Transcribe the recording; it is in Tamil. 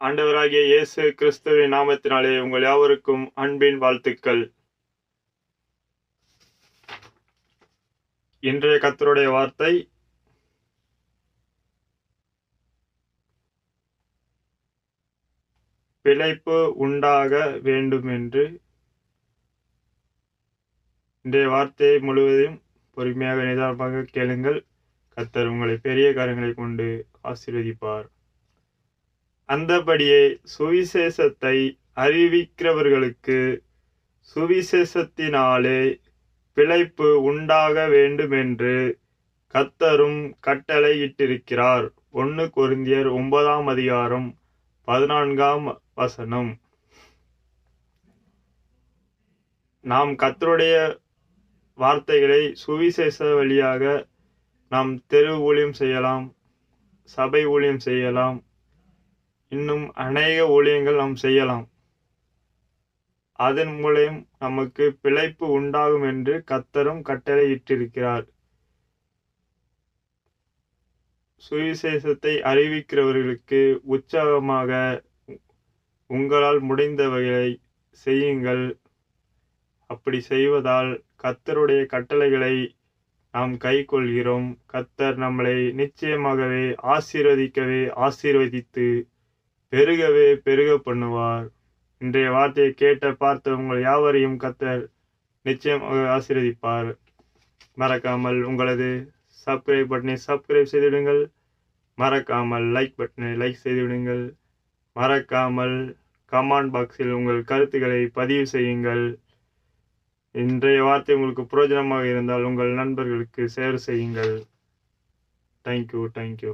ஆண்டவராகிய இயேசு கிறிஸ்துவின் நாமத்தினாலே உங்கள் யாவருக்கும் அன்பின் வாழ்த்துக்கள். இன்றைய கத்தருடைய வார்த்தை பிழைப்பு உண்டாக வேண்டும் என்று இன்றைய வார்த்தையை முழுவதையும் பொறுமையாக நிதானமாக கேளுங்கள். கத்தர் உங்களை பெரிய காரியங்களை கொண்டு ஆசீர்வதிப்பார். அந்தபடியே சுவிசேஷத்தை அறிவிக்கிறவர்களுக்கு சுவிசேஷத்தினாலே பிழைப்பு உண்டாக வேண்டுமென்று கத்தரும் கட்டளையிட்டிருக்கிறார். ஒன்று கொருந்தியர் ஒன்பதாம் அதிகாரம் பதினான்காம் வசனம். நாம் கத்தருடைய வார்த்தைகளை சுவிசேஷ வழியாக நாம் தெரு ஊழியம் செய்யலாம் சபை ஊழியம் செய்யலாம் இன்னும் அநேக ஊழியங்கள் நாம் செய்யலாம். அதன் மூலம் நமக்கு பிழைப்பு உண்டாகும் என்று கத்தரும் கட்டளையிட்டிருக்கிறார். சுவிசேஷத்தை அறிவிக்கிறவர்களுக்கு உற்சாகமாக உங்களால் முடிந்த வகையை செய்யுங்கள். அப்படி செய்வதால் கத்தருடைய கட்டளைகளை நாம் கை கொள்கிறோம் கத்தர் நம்மளை நிச்சயமாகவே ஆசீர்வதிக்கவே ஆசீர்வதித்து பெருகவே பெருக பண்ணுவார். இன்றைய வார்த்தையை கேட்ட பார்த்த உங்கள் யாவரையும் கத்தர் நிச்சயமாக ஆசீர்வதிப்பார். மறக்காமல் உங்களது சப்ஸ்கிரைப் பட்டனை சப்ஸ்கிரைப் செய்துவிடுங்கள். மறக்காமல் லைக் பட்டனை லைக் செய்துவிடுங்கள். மறக்காமல் கமெண்ட் பாக்ஸில் உங்கள் கருத்துக்களை பதிவு செய்யுங்கள். இன்றைய வார்த்தை உங்களுக்கு பிரயோஜனமாக இருந்தால் உங்கள் நண்பர்களுக்கு ஷேர் செய்யுங்கள். Thank you thank you